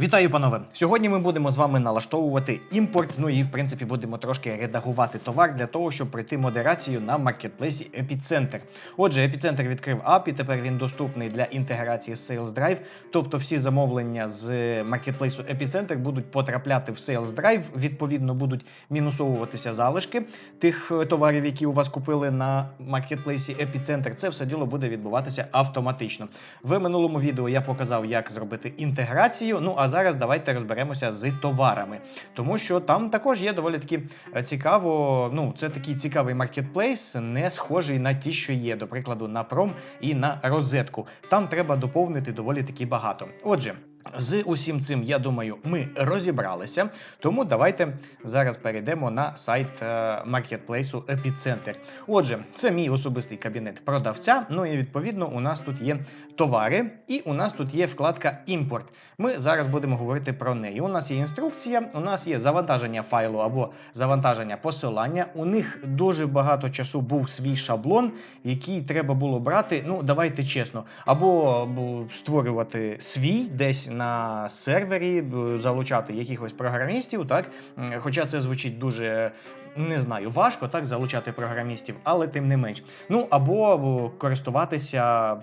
Вітаю, панове! Сьогодні ми будемо з вами налаштовувати імпорт. Ну і в принципі будемо трошки редагувати товар для того, щоб пройти модерацію на маркетплейсі Епіцентр. Отже, Епіцентр відкрив і тепер він доступний для інтеграції з Sales Drive. Тобто всі замовлення з маркетплейсу Епіцентр будуть потрапляти в Sales Drive. Відповідно, будуть мінусовуватися залишки тих е, товарів, які у вас купили на маркетплейсі Епіцентр. Це все діло буде відбуватися автоматично. В минулому відео я показав, як зробити інтеграцію. Ну а зараз давайте розберемося з товарами, тому що там також є доволі таки е, цікаво. Ну, це такий цікавий маркетплейс, не схожий на ті, що є, до прикладу, на пром і на розетку. Там треба доповнити доволі таки багато. Отже. З усім цим, я думаю, ми розібралися. Тому давайте зараз перейдемо на сайт маркетплейсу Епіцентр. Отже, це мій особистий кабінет продавця. Ну і відповідно у нас тут є товари, і у нас тут є вкладка Імпорт. Ми зараз будемо говорити про неї. У нас є інструкція, у нас є завантаження файлу або завантаження посилання. У них дуже багато часу був свій шаблон, який треба було брати. Ну, давайте чесно, або створювати свій десь на сервері, залучати якихось програмістів, так хоча це звучить дуже. Не знаю, важко так залучати програмістів, але тим не менш. Ну або користуватися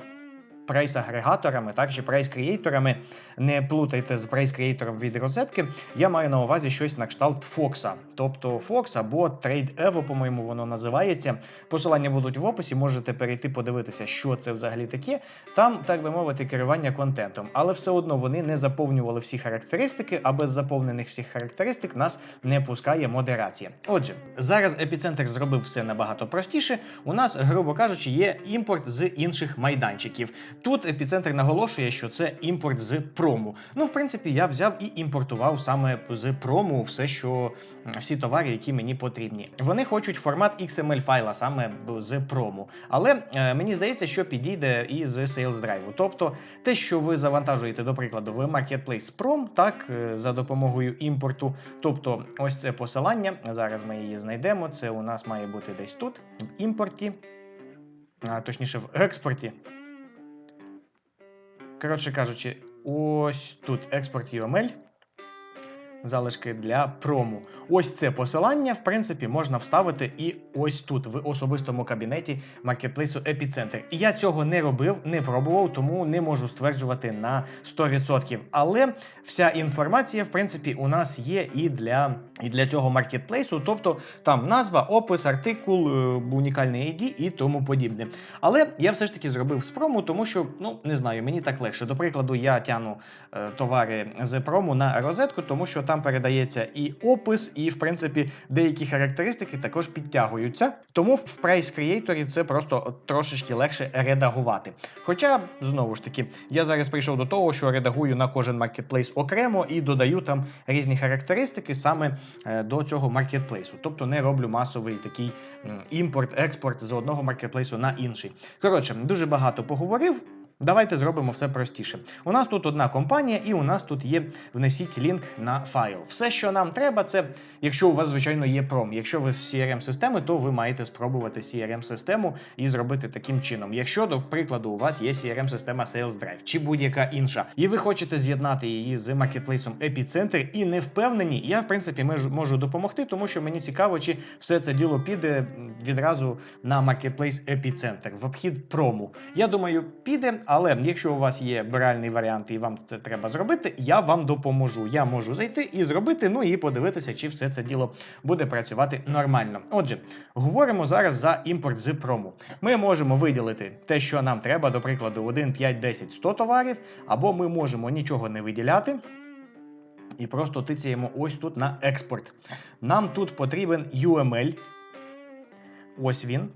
прайс-агрегаторами, так чи прайс-креаторами. Не плутайте з прайс-креатором від розетки. Я маю на увазі щось на кшталт Фокса. Тобто Fox або Trade Evo, по-моєму, воно називається. Посилання будуть в описі, можете перейти подивитися, що це взагалі таке. Там, так би мовити, керування контентом. Але все одно вони не заповнювали всі характеристики, а без заповнених всіх характеристик нас не пускає модерація. Отже, зараз епіцентр зробив все набагато простіше. У нас, грубо кажучи, є імпорт з інших майданчиків. Тут епіцентр наголошує, що це імпорт з прому. Ну, в принципі, я взяв і імпортував саме з прому все, що всі товари, які мені потрібні. Вони хочуть формат XML файла саме з прому. Але е, мені здається, що підійде і з Sales Drive. Тобто, те, що ви завантажуєте, до прикладу, в Marketplace Prom, так, е, за допомогою імпорту. Тобто, ось це посилання. Зараз ми її знайдемо. Це у нас має бути десь тут, в імпорті, а, точніше, в експорті. Коротше кажучи, ось тут експорт UML. Залишки для прому. Ось це посилання, в принципі, можна вставити і ось тут, в особистому кабінеті маркетплейсу Епіцентр. І я цього не робив, не пробував, тому не можу стверджувати на 100%. Але вся інформація, в принципі, у нас є і для, і для цього маркетплейсу, тобто там назва, опис, артикул, е, унікальний ID і тому подібне. Але я все ж таки зробив з прому, тому що, ну не знаю, мені так легше. До прикладу, я тяну е, товари з прому на розетку, тому що там передається і опис, і в принципі деякі характеристики також підтягуються. Тому в Price Creator це просто трошечки легше редагувати. Хоча, знову ж таки, я зараз прийшов до того, що редагую на кожен маркетплейс окремо і додаю там різні характеристики саме е, до цього маркетплейсу. Тобто не роблю масовий такий імпорт, експорт з одного маркетплейсу на інший. Коротше, дуже багато поговорив. Давайте зробимо все простіше. У нас тут одна компанія, і у нас тут є внесіть лінк на файл. Все, що нам треба, це якщо у вас, звичайно, є пром. Якщо ви з crm системи то ви маєте спробувати crm систему і зробити таким чином. Якщо, до прикладу, у вас є crm система Sales Drive чи будь-яка інша, і ви хочете з'єднати її з маркетплейсом Epicenter і не впевнені, я в принципі можу, допомогти, тому що мені цікаво, чи все це діло піде відразу на маркетплейс Epicenter в обхід прому. Я думаю, піде, але якщо у вас є реальний варіант і вам це треба зробити, я вам допоможу. Я можу зайти і зробити, ну і подивитися, чи все це діло буде працювати нормально. Отже, говоримо зараз за імпорт з прому. Ми можемо виділити те, що нам треба, до прикладу, 1, 5, 10, 100 товарів, або ми можемо нічого не виділяти. І просто тицяємо ось тут на експорт. Нам тут потрібен UML. Ось він.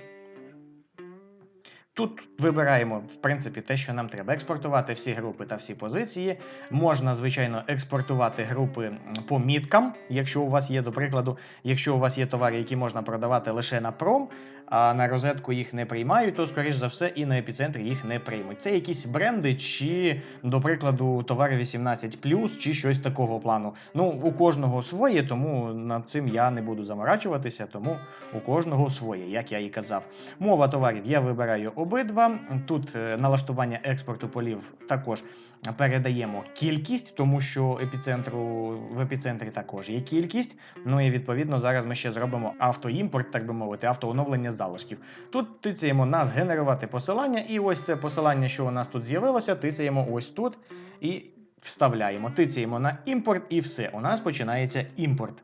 Тут вибираємо, в принципі, те, що нам треба. Експортувати всі групи та всі позиції. Можна, звичайно, експортувати групи по міткам, якщо у вас є, до прикладу, якщо у вас є товари, які можна продавати лише на пром, а на розетку їх не приймають, то, скоріш за все, і на епіцентрі їх не приймуть. Це якісь бренди, чи, до прикладу, товари 18 чи щось такого плану. Ну, у кожного своє, тому над цим я не буду заморачуватися, тому у кожного своє, як я і казав. Мова товарів я вибираю обидва. Тут е, налаштування експорту полів також передаємо кількість, тому що епіцентру в епіцентрі також є кількість. Ну і відповідно зараз ми ще зробимо автоімпорт, так би мовити, автооновлення залишків. Тут тицяємо на згенерувати посилання, і ось це посилання, що у нас тут з'явилося, тицяємо ось тут і вставляємо. Тицяємо на імпорт, і все. У нас починається імпорт.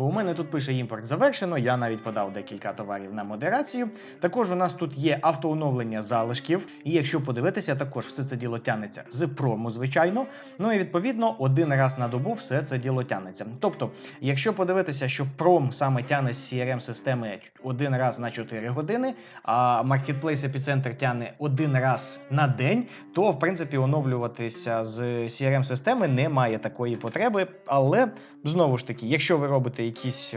У мене тут пише імпорт завершено. Я навіть подав декілька товарів на модерацію. Також у нас тут є автооновлення залишків. І якщо подивитися, також все це діло тянеться з прому, звичайно. Ну і відповідно один раз на добу все це діло тянеться. Тобто, якщо подивитися, що пром саме тяне з crm системи один раз на 4 години, а Marketplace Epicenter тяне один раз на день, то в принципі оновлюватися з crm системи немає такої потреби. Але знову ж таки, якщо ви робите якісь.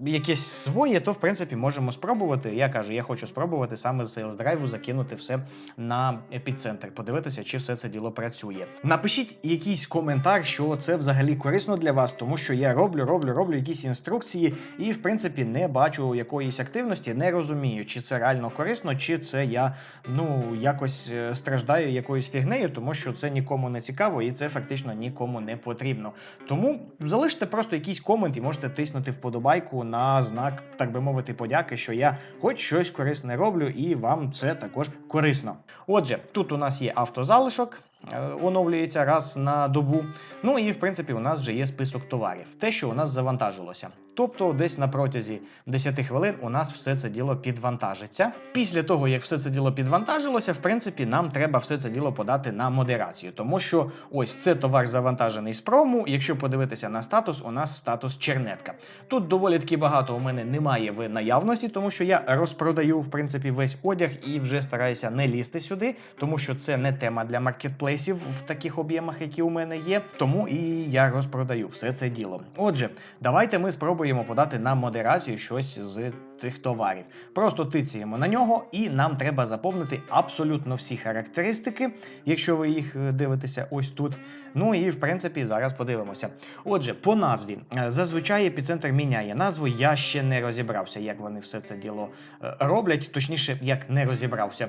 Якесь своє, то в принципі можемо спробувати. Я кажу, я хочу спробувати саме з Sales Drive закинути все на епіцентр, подивитися, чи все це діло працює. Напишіть якийсь коментар, що це взагалі корисно для вас, тому що я роблю, роблю, роблю якісь інструкції, і в принципі не бачу якоїсь активності, не розумію, чи це реально корисно, чи це я ну якось е, страждаю якоюсь фігнею, тому що це нікому не цікаво і це фактично нікому не потрібно. Тому залиште просто якийсь комент і можете тиснути вподобайку на знак, так би мовити, подяки, що я хоч щось корисне роблю, і вам це також корисно. Отже, тут у нас є автозалишок. е, Оновлюється раз на добу. Ну і в принципі у нас вже є список товарів, те, що у нас завантажилося. Тобто, десь на протязі 10 хвилин у нас все це діло підвантажиться. Після того, як все це діло підвантажилося, в принципі, нам треба все це діло подати на модерацію, тому що ось це товар завантажений з прому. Якщо подивитися на статус, у нас статус чернетка. Тут доволі таки багато у мене немає в наявності, тому що я розпродаю в принципі весь одяг і вже стараюся не лізти сюди, тому що це не тема для маркетплейсів в таких об'ємах, які у мене є. Тому і я розпродаю все це діло. Отже, давайте ми спробуємо подати на модерацію щось з цих товарів. Просто тицяємо на нього, і нам треба заповнити абсолютно всі характеристики, якщо ви їх е, дивитеся ось тут. Ну і в принципі зараз подивимося. Отже, по назві Е, зазвичай епіцентр міняє назву. Я ще не розібрався, як вони все це діло е, роблять. Точніше, як не розібрався,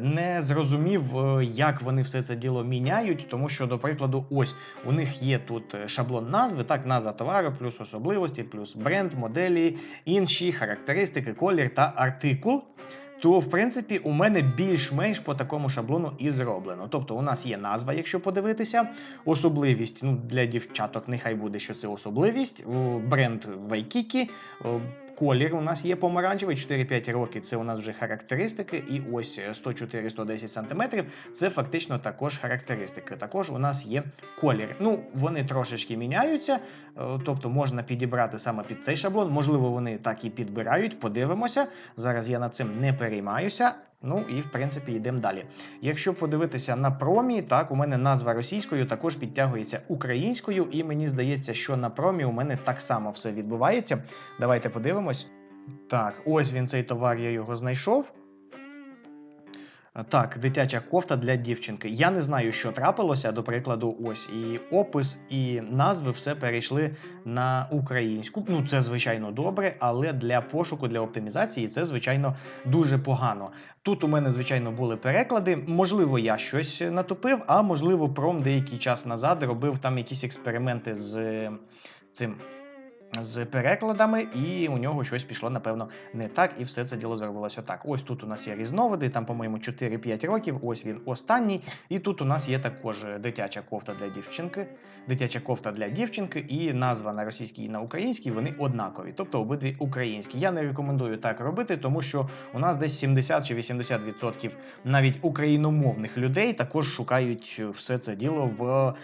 не зрозумів, як вони все це діло міняють, тому що, до прикладу, ось у них є тут шаблон назви, так, назва товару, плюс особливості, плюс бренд, моделі, інші характеристики, колір та артикул. То, в принципі, у мене більш-менш по такому шаблону і зроблено. Тобто, у нас є назва, якщо подивитися, особливість ну, для дівчаток, нехай буде, що це особливість, бренд о, Колір у нас є помаранчевий, 4-5 роки це у нас вже характеристики, і ось 104-110 см це фактично також характеристики. Також у нас є колір. Ну, вони трошечки міняються, е, тобто можна підібрати саме під цей шаблон. Можливо, вони так і підбирають, подивимося. Зараз я над цим не переймаюся. Ну і в принципі йдемо далі. Якщо подивитися на промі, так у мене назва російською також підтягується українською, і мені здається, що на промі у мене так само все відбувається. Давайте подивимось. Так, ось він цей товар, я його знайшов. Так, дитяча кофта для дівчинки. Я не знаю, що трапилося. До прикладу, ось і опис, і назви все перейшли на українську. Ну, це звичайно добре, але для пошуку, для оптимізації це звичайно дуже погано. Тут у мене, звичайно, були переклади. Можливо, я щось натопив, а можливо, пром деякий час назад робив там якісь експерименти з цим. З перекладами, і у нього щось пішло, напевно, не так, і все це діло зробилося так. Ось тут у нас є різновиди, там, по-моєму, 4-5 років, ось він останній. І тут у нас є також дитяча кофта для дівчинки, дитяча кофта для дівчинки, і назва на російській і на українській вони однакові, тобто обидві українські. Я не рекомендую так робити, тому що у нас десь 70 чи 80% навіть україномовних людей також шукають все це діло в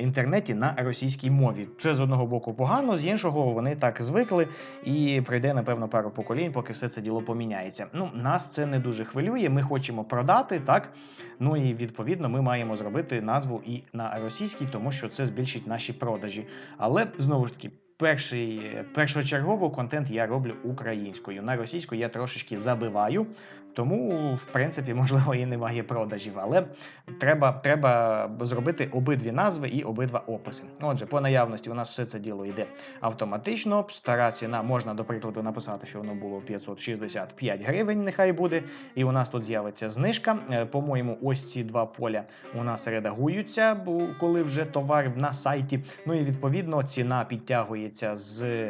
інтернеті на російській мові. Це з одного боку погано, з іншого вони так звикли, і пройде, напевно, пару поколінь, поки все це діло поміняється. Ну, нас це не дуже хвилює. Ми хочемо продати, так. Ну і відповідно ми маємо зробити назву і на російській, тому що це збільшить наші продажі. Але знову ж таки. перший, першочергово контент я роблю українською. На російську я трошечки забиваю, тому, в принципі, можливо, і немає продажів. Але треба, треба зробити обидві назви і обидва описи. Отже, по наявності у нас все це діло йде автоматично. Стара ціна можна, до прикладу, написати, що воно було 565 гривень, нехай буде. І у нас тут з'явиться знижка. Е, По-моєму, ось ці два поля у нас редагуються, коли вже товар на сайті. Ну і відповідно ціна підтягується з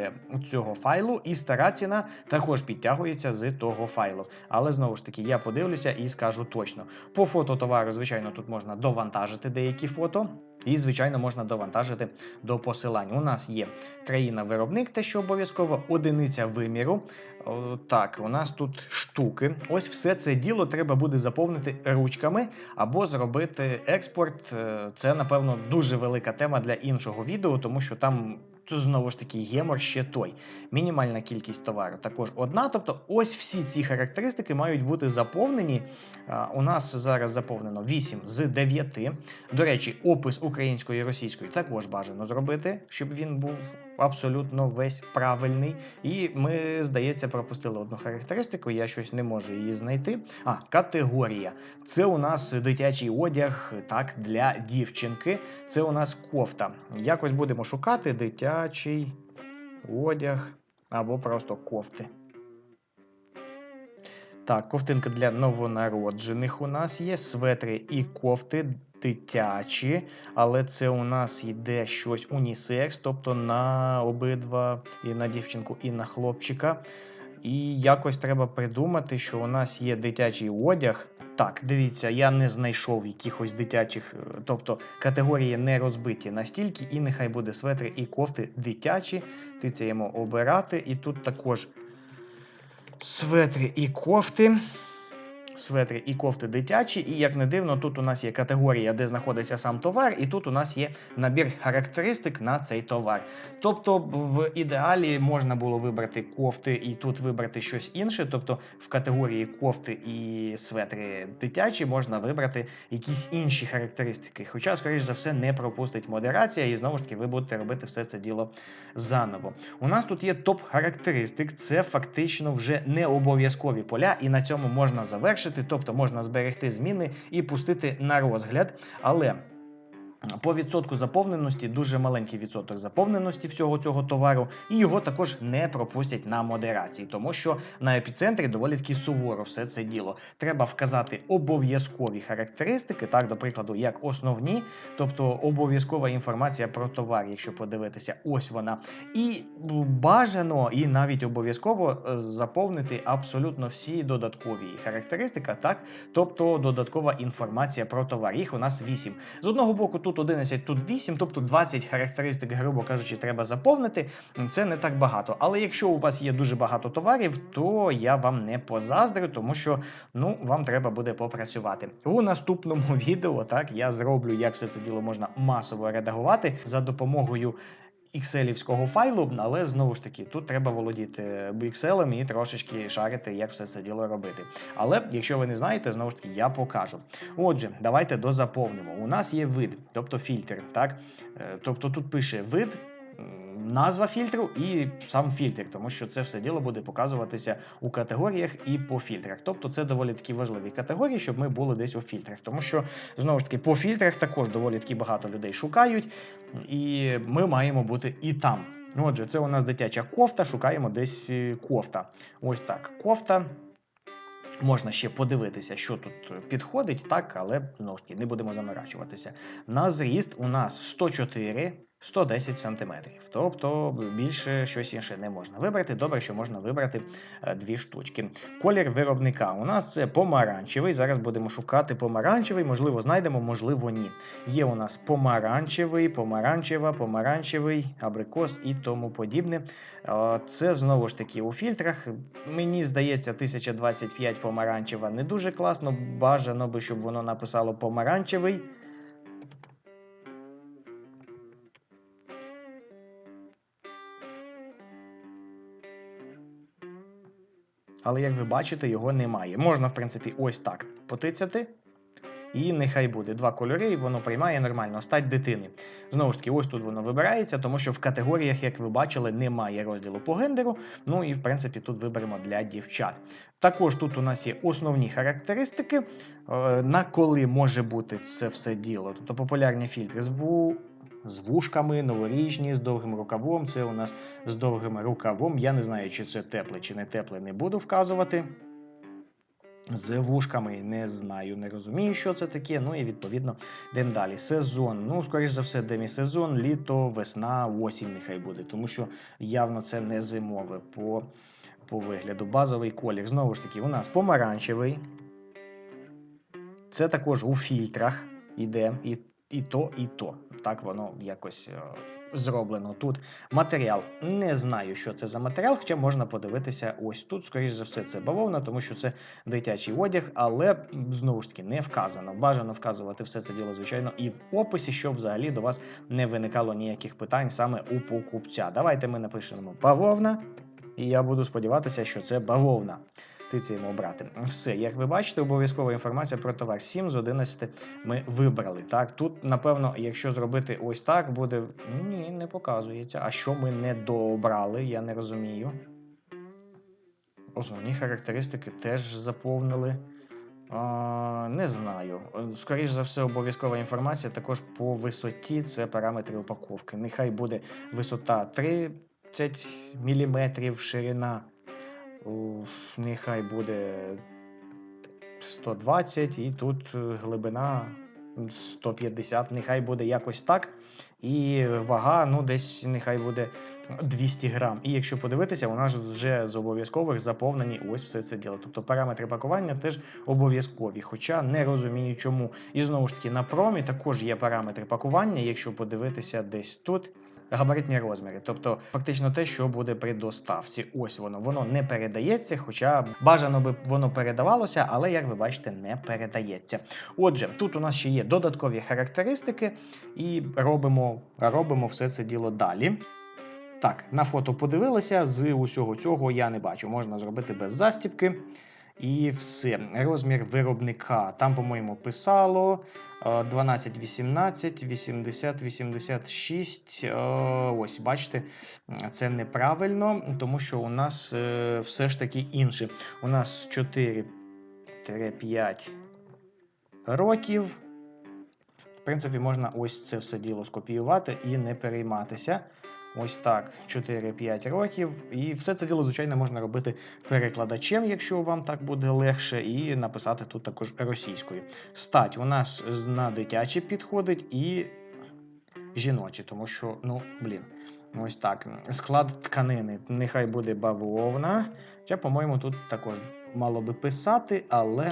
цього файлу, і стара ціна також підтягується з того файлу. Але знову ж таки, я подивлюся і скажу точно. По фото товару, звичайно, тут можна довантажити деякі фото. І, звичайно, можна довантажити до посилань. У нас є країна-виробник, те, що обов'язково, одиниця виміру. О, Так, у нас тут штуки. Ось все це діло треба буде заповнити ручками або зробити експорт. Е, Це, напевно, дуже велика тема для іншого відео, тому що там. Тут знову ж таки гемор ще той. Мінімальна кількість товару також одна. Тобто, ось всі ці характеристики мають бути заповнені. У нас зараз заповнено 8 з 9. До речі, опис української і російської також бажано зробити, щоб він був абсолютно весь правильний. І ми, здається, пропустили одну характеристику. Я щось не можу її знайти. А, категорія. Це у нас дитячий одяг, так, для дівчинки. Це у нас кофта. Якось будемо шукати дитячий одяг або просто кофти. Так, ковтинка для новонароджених у нас є, светри і кофти дитячі, але це у нас йде щось унісекс, тобто на обидва і на дівчинку, і на хлопчика. І якось треба придумати, що у нас є дитячий одяг. Так, дивіться, я не знайшов якихось дитячих, е, тобто категорії не розбиті настільки, і нехай буде светри і кофти дитячі. Тицяємо обирати, і тут також светри і кофти. Светри і кофти дитячі, і як не дивно, тут у нас є категорія, де знаходиться сам товар, і тут у нас є набір характеристик на цей товар. Тобто, в ідеалі можна було вибрати кофти і тут вибрати щось інше. Тобто, в категорії кофти і светри дитячі можна вибрати якісь інші характеристики. Хоча, скоріш за все, не пропустить модерація, і знову ж таки ви будете робити все це діло заново. У нас тут є топ характеристик, це фактично вже не обов'язкові поля, і на цьому можна завершити, тобто можна зберегти зміни і пустити на розгляд. Але по відсотку заповненості дуже маленький відсоток заповненості всього цього товару, і його також не пропустять на модерації, тому що на епіцентрі доволі таки суворо все це діло. Треба вказати обов'язкові характеристики, так, до прикладу, як основні, тобто обов'язкова інформація про товар, якщо подивитися, ось вона. І бажано, і навіть обов'язково е, заповнити абсолютно всі додаткові характеристики, так, тобто додаткова інформація про товар. Їх у нас 8. З одного боку, тут 11, тут 8, тобто 20 характеристик, грубо кажучи, треба заповнити. Це не так багато. Але якщо у вас є дуже багато товарів, то я вам не позаздрю, тому що ну, вам треба буде попрацювати. У наступному відео так я зроблю, як все це діло можна масово редагувати за допомогою. Excel-івського файлу, але знову ж таки, тут треба володіти Excel і трошечки шарити, як все це діло робити. Але якщо ви не знаєте, знову ж таки, я покажу. Отже, давайте дозаповнимо. У нас є вид, тобто фільтр. Так? Е, Тобто тут пише вид. Назва фільтру і сам фільтр, тому що це все діло буде показуватися у категоріях і по фільтрах. Тобто це доволі такі важливі категорії, щоб ми були десь у фільтрах. Тому що знову ж таки по фільтрах також доволі таки багато людей шукають, і ми маємо бути і там. Отже, це у нас дитяча кофта, шукаємо десь е, кофта. Ось так. Кофта. Можна ще подивитися, що тут підходить, так, але знову ж таки не будемо заморачуватися. На зріст у нас 104. 110 сантиметрів, тобто більше щось інше не можна вибрати. Добре, що можна вибрати е, дві штучки. Колір виробника у нас це помаранчевий. Зараз будемо шукати помаранчевий, можливо, знайдемо, можливо, ні. Є у нас помаранчевий, помаранчева, помаранчевий, абрикос і тому подібне. Е, Це знову ж таки у фільтрах. Мені здається, 1025 помаранчева не дуже класно. Бажано би, щоб воно написало помаранчевий. Але як ви бачите, його немає. Можна, в принципі, ось так потицяти. і нехай буде два кольори, і воно приймає нормально стать дитини. Знову ж таки, ось тут воно вибирається, тому що в категоріях, як ви бачили, немає розділу по гендеру. Ну і в принципі тут виберемо для дівчат. Також тут у нас є основні характеристики, е, на коли може бути це все діло. Тобто популярні фільтри з ву... з вушками, новорічні, з довгим рукавом. Це у нас з довгим рукавом. Я не знаю, чи це тепле, чи не тепле, не буду вказувати. З вушками не знаю, не розумію, що це таке. Ну і відповідно йдемо далі. Сезон. Ну, скоріш за все, демісезон, літо, весна, осінь нехай буде, тому що явно це не зимове по, по вигляду. Базовий колір. Знову ж таки, у нас помаранчевий. Це також у фільтрах іде і, і то, і то. Так воно якось е, зроблено тут. Матеріал. Не знаю, що це за матеріал, хоча можна подивитися ось тут. Скоріше за все, це бавовна, тому що це дитячий одяг, але знову ж таки не вказано. Бажано вказувати все це діло, звичайно, і в описі, щоб взагалі до вас не виникало ніяких питань саме у покупця. Давайте ми напишемо бавовна, і я буду сподіватися, що це бавовна. Тицяємо обрати. Все, як ви бачите, обов'язкова інформація про товар. 7 з 11 ми вибрали. Так, тут, напевно, якщо зробити ось так, буде. Ні, не показується. А що ми не дообрали, я не розумію. Основні характеристики теж заповнили. А, не знаю. Скоріше за все, обов'язкова інформація також по висоті це параметри упаковки. Нехай буде висота 30 мм, ширина. Нехай буде 120 і тут е, глибина 150, нехай буде якось так. І вага, ну, десь нехай буде 200 грам. І якщо подивитися, у нас вже з обов'язкових заповнені ось все це діло. Тобто параметри пакування теж обов'язкові, хоча не розумію чому. І знову ж таки, на промі також є параметри пакування, якщо подивитися десь тут. Габаритні розміри, тобто фактично те, що буде при доставці. Ось воно воно не передається, хоча бажано би воно передавалося, але як ви бачите, не передається. Отже, тут у нас ще є додаткові характеристики, і робимо, робимо все це діло далі. Так, на фото подивилися, з усього цього я не бачу. Можна зробити без застібки. І все. Розмір виробника. Там, по-моєму, писало е, 12, 18, 80, 86. Е, Ось, бачите, це неправильно, тому що у нас е, все ж таки інше. У нас 4-5 років. В принципі, можна ось це все діло скопіювати і не перейматися. Ось так, 4-5 років. І все це діло, звичайно, можна робити перекладачем, якщо вам так буде легше, і написати тут також російською. Стать у нас на дитячі підходить і жіночі, тому що, ну, блін. Ось так. Склад тканини. Нехай буде бавовна. Хоча, по-моєму, тут також мало би писати, але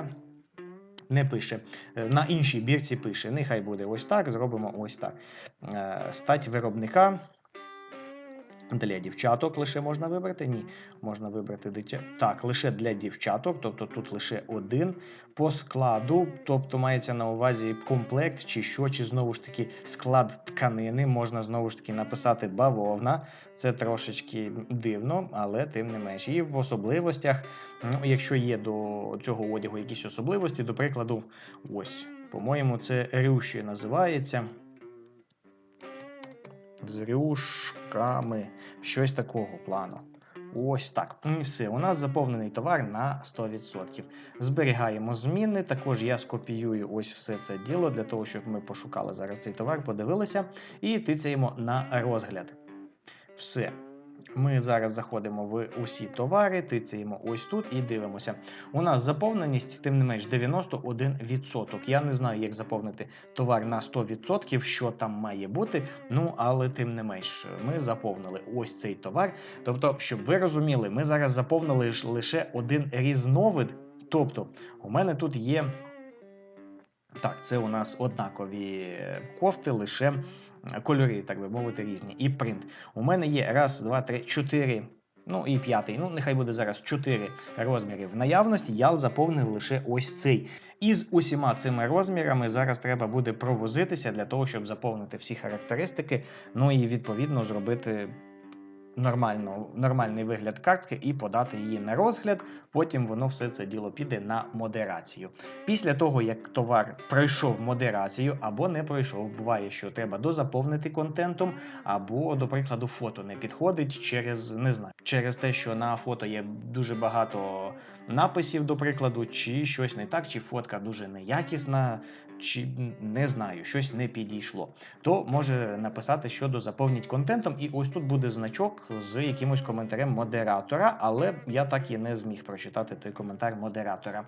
не пише. Е, На іншій бірці пише. Нехай буде ось так, зробимо ось так. Е, Стать виробника. Для дівчаток лише можна вибрати? Ні. Можна вибрати дитя. Так, лише для дівчаток, тобто тут лише один по складу, тобто мається на увазі комплект, чи що, чи знову ж таки склад тканини. Можна знову ж таки написати бавовна. Це трошечки дивно, але тим не менш. І в особливостях, ну, якщо є до цього одягу якісь особливості, до прикладу, ось, по-моєму, це рюші називається з рюшками. Щось такого плану. Ось так. І все. У нас заповнений товар на 100%. Зберігаємо зміни. Також я скопіюю ось все це діло для того, щоб ми пошукали зараз цей товар, подивилися і тицяємо на розгляд. Все. Ми зараз заходимо в усі товари, тицяємо ось тут і дивимося. У нас заповненість, тим не менш, 91%. Я не знаю, як заповнити товар на 100%, що там має бути. Ну, але тим не менш, ми заповнили ось цей товар. Тобто, щоб ви розуміли, ми зараз заповнили лише один різновид. Тобто, у мене тут є. Так, це у нас однакові кофти, лише кольори, так би мовити, різні. І принт. У мене є раз, два, три, чотири. Ну і п'ятий. Ну, нехай буде зараз чотири розміри в наявності. Я заповнив лише ось цей. І з усіма цими розмірами зараз треба буде провозитися для того, щоб заповнити всі характеристики. Ну і відповідно зробити нормально, нормальний вигляд картки і подати її на розгляд. Потім воно все це діло піде на модерацію. Після того, як товар пройшов модерацію або не пройшов, буває, що треба дозаповнити контентом, або, до прикладу, фото не підходить через не знаю, через те, що на фото є дуже багато написів, до прикладу, чи щось не так, чи фотка дуже неякісна, чи не знаю, щось не підійшло. То може написати, що дозаповніть контентом, і ось тут буде значок з якимось коментарем модератора, але я так і не зміг прочитати той коментар модератора.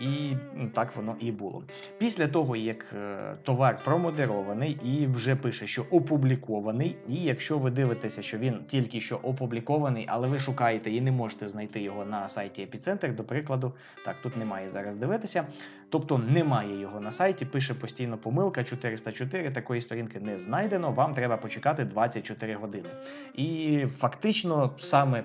І так воно і було. Після того, як е, товар промодерований і вже пише, що опублікований, і якщо ви дивитеся, що він тільки що опублікований, але ви шукаєте і не можете знайти його на сайті Епіцентр, до прикладу, так, тут немає зараз дивитися. Тобто немає його на сайті, пише постійно помилка 404, такої сторінки не знайдено, вам треба почекати 24 години. І фактично саме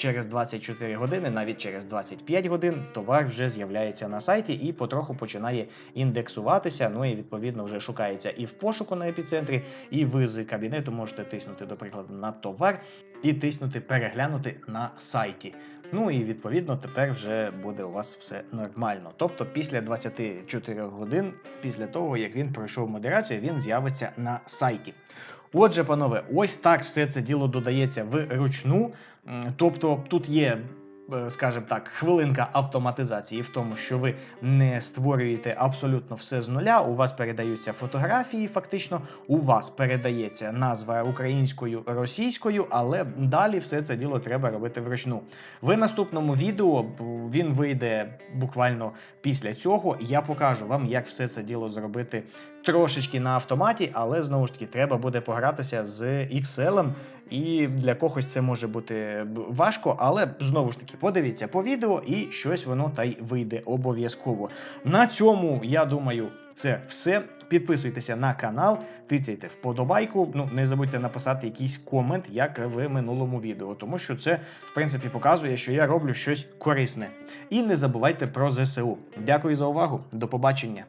через 24 години, навіть через 25 годин, товар вже з'являється на сайті і потроху починає індексуватися. Ну і відповідно вже шукається і в пошуку на епіцентрі, і ви з кабінету можете тиснути, до прикладу, на товар і тиснути переглянути на сайті. Ну і відповідно тепер вже буде у вас все нормально. Тобто після 24 годин, після того як він пройшов модерацію, він з'явиться на сайті. Отже, панове, ось так все це діло додається вручну. Тобто тут є, скажімо так, хвилинка автоматизації в тому, що ви не створюєте абсолютно все з нуля. У вас передаються фотографії, фактично, у вас передається назва українською, російською, але далі все це діло треба робити вручну. В наступному відео він вийде буквально після цього. Я покажу вам, як все це діло зробити трошечки на автоматі, але знову ж таки треба буде погратися з Excel. І для когось це може бути важко, але знову ж таки подивіться по відео, і щось воно та й вийде обов'язково. На цьому я думаю, це все. Підписуйтеся на канал, тицяйте вподобайку. Ну не забудьте написати якийсь комент, як в минулому відео, тому що це в принципі показує, що я роблю щось корисне. І не забувайте про ЗСУ. Дякую за увагу. До побачення.